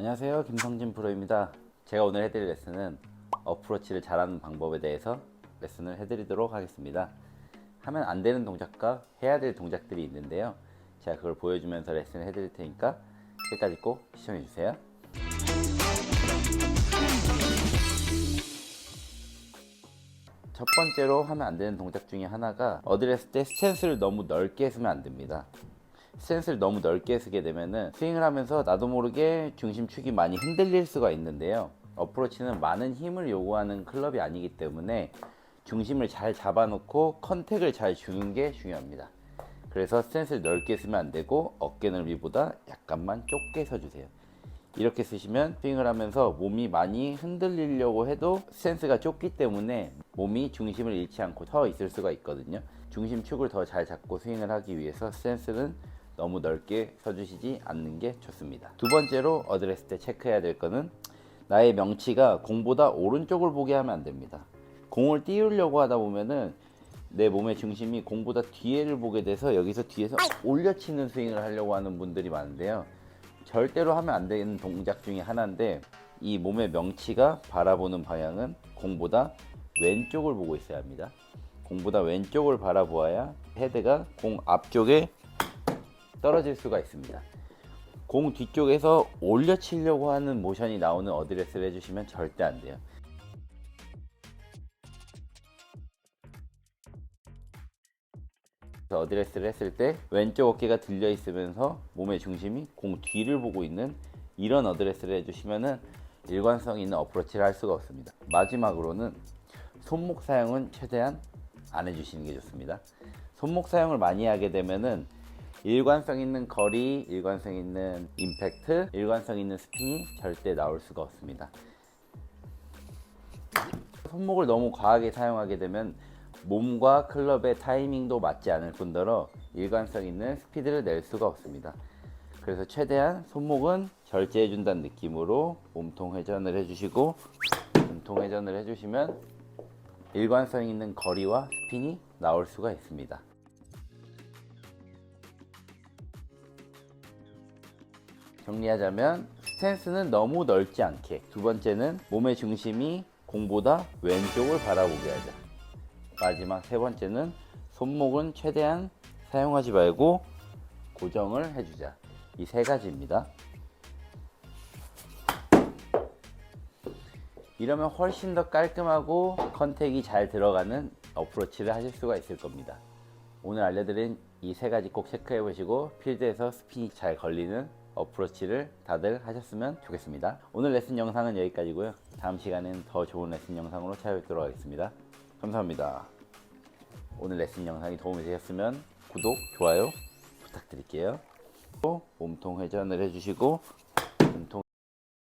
안녕하세요. 김성진 프로입니다. 제가 오늘 해드릴 레슨은 어프로치를 잘하는 방법에 대해서 레슨을 해드리도록 하겠습니다. 하면 안 되는 동작과 해야 될 동작들이 있는데요. 제가 그걸 보여주면서 레슨을 해드릴 테니까 끝까지 꼭 시청해 주세요. 첫 번째로 하면 안 되는 동작 중에 하나가 어드레스 때 스탠스를 너무 넓게 쓰면 안 됩니다 스탠스를 너무 넓게 쓰게 되면은 스윙을 하면서 나도 모르게 중심축이 많이 흔들릴 수가 있는데요. 어프로치는 많은 힘을 요구하는 클럽이 아니기 때문에 중심을 잘 잡아놓고 컨택을 잘 주는 게 중요합니다. 그래서 스탠스를 넓게 쓰면 안 되고 어깨 넓이보다 약간만 좁게 서주세요. 이렇게 쓰시면 스윙을 하면서 몸이 많이 흔들리려고 해도 스탠스가 좁기 때문에 몸이 중심을 잃지 않고 서 있을 수가 있거든요. 중심축을 더 잘 잡고 스윙을 하기 위해서 스탠스는 너무 넓게 서주시지 않는 게 좋습니다. 두 번째로 어드레스 때 체크해야 될 거는 나의 명치가 공보다 오른쪽을 보게 하면 안 됩니다. 공을 띄우려고 하다 보면은 내 몸의 중심이 공보다 뒤에를 보게 돼서 여기서 뒤에서 올려치는 스윙을 하려고 하는 분들이 많은데요. 절대로 하면 안 되는 동작 중에 하나인데 이 몸의 명치가 바라보는 방향은 공보다 왼쪽을 보고 있어야 합니다. 공보다 왼쪽을 바라보아야 헤드가 공 앞쪽에 떨어질 수가 있습니다. 공 뒤쪽에서 올려 치려고 하는 모션이 나오는 어드레스를 해주시면 절대 안 돼요. 어드레스를 했을 때 왼쪽 어깨가 들려 있으면서 몸의 중심이 공 뒤를 보고 있는 이런 어드레스를 해주시면은 일관성 있는 어프로치를 할 수가 없습니다. 마지막으로는 손목 사용은 최대한 안 해주시는 게 좋습니다. 손목 사용을 많이 하게 되면은 일관성 있는 거리, 일관성 있는 임팩트, 일관성 있는 스핀이 절대 나올 수가 없습니다. 손목을 너무 과하게 사용하게 되면 몸과 클럽의 타이밍도 맞지 않을 뿐더러 일관성 있는 스피드를 낼 수가 없습니다. 그래서 최대한 손목은 절제해 준다는 느낌으로 몸통 회전을 해주시고 몸통 회전을 해주시면 일관성 있는 거리와 스핀이 나올 수가 있습니다. 정리하자면 스탠스는 너무 넓지 않게. 두 번째는 몸의 중심이 공보다 왼쪽을 바라보게 하자. 마지막 세 번째는 손목은 최대한 사용하지 말고 고정을 해주자. 이 세 가지입니다. 이러면 훨씬 더 깔끔하고 컨택이 잘 들어가는 어프로치를 하실 수가 있을 겁니다. 오늘 알려드린 이 세 가지 꼭 체크해 보시고 필드에서 스핀이 잘 걸리는 어프로치를 다들 하셨으면 좋겠습니다. 오늘 레슨 영상은 여기까지고요. 다음 시간에는 더 좋은 레슨 영상으로 찾아뵙도록 하겠습니다. 감사합니다. 오늘 레슨 영상이 도움이 되셨으면 구독, 좋아요 부탁드릴게요. 또 몸통 회전을 해주시고